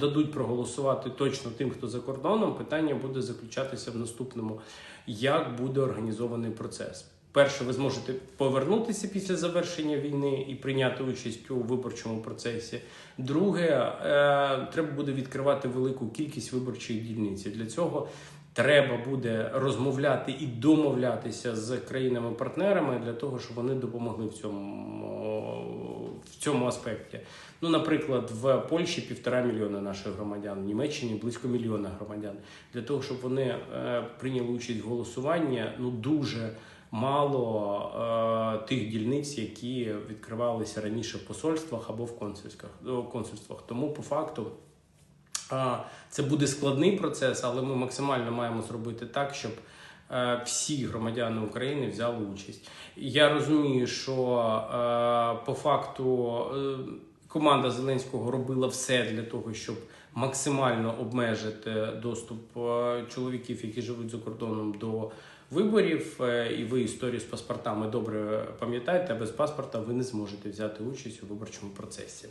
Дадуть проголосувати точно тим, хто за кордоном. Питання буде заключатися в наступному: як буде організований процес. Перше, ви зможете повернутися після завершення війни і прийняти участь у виборчому процесі. Друге, е, треба буде відкривати велику кількість виборчих дільниць. Для цього треба буде розмовляти і домовлятися з країнами-партнерами для того, щоб вони допомогли в цьому, в цьому аспекті. Ну, наприклад, в Польщі півтора мільйона наших громадян, в Німеччині близько мільйона громадян. Для того, щоб вони е, прийняли участь в голосуванні, ну дуже мало е, тих дільниць, які відкривалися раніше в посольствах або в консульськах, о, консульствах. Тому по факту. А, Це буде складний процес, але ми максимально маємо зробити так, щоб е, всі громадяни України взяли участь. Я розумію, що е, по факту е, команда Зеленського робила все для того, щоб максимально обмежити доступ е, чоловіків, які живуть за кордоном до виборів. Е, І ви історію з паспортами добре пам'ятаєте, без паспорта ви не зможете взяти участь у виборчому процесі.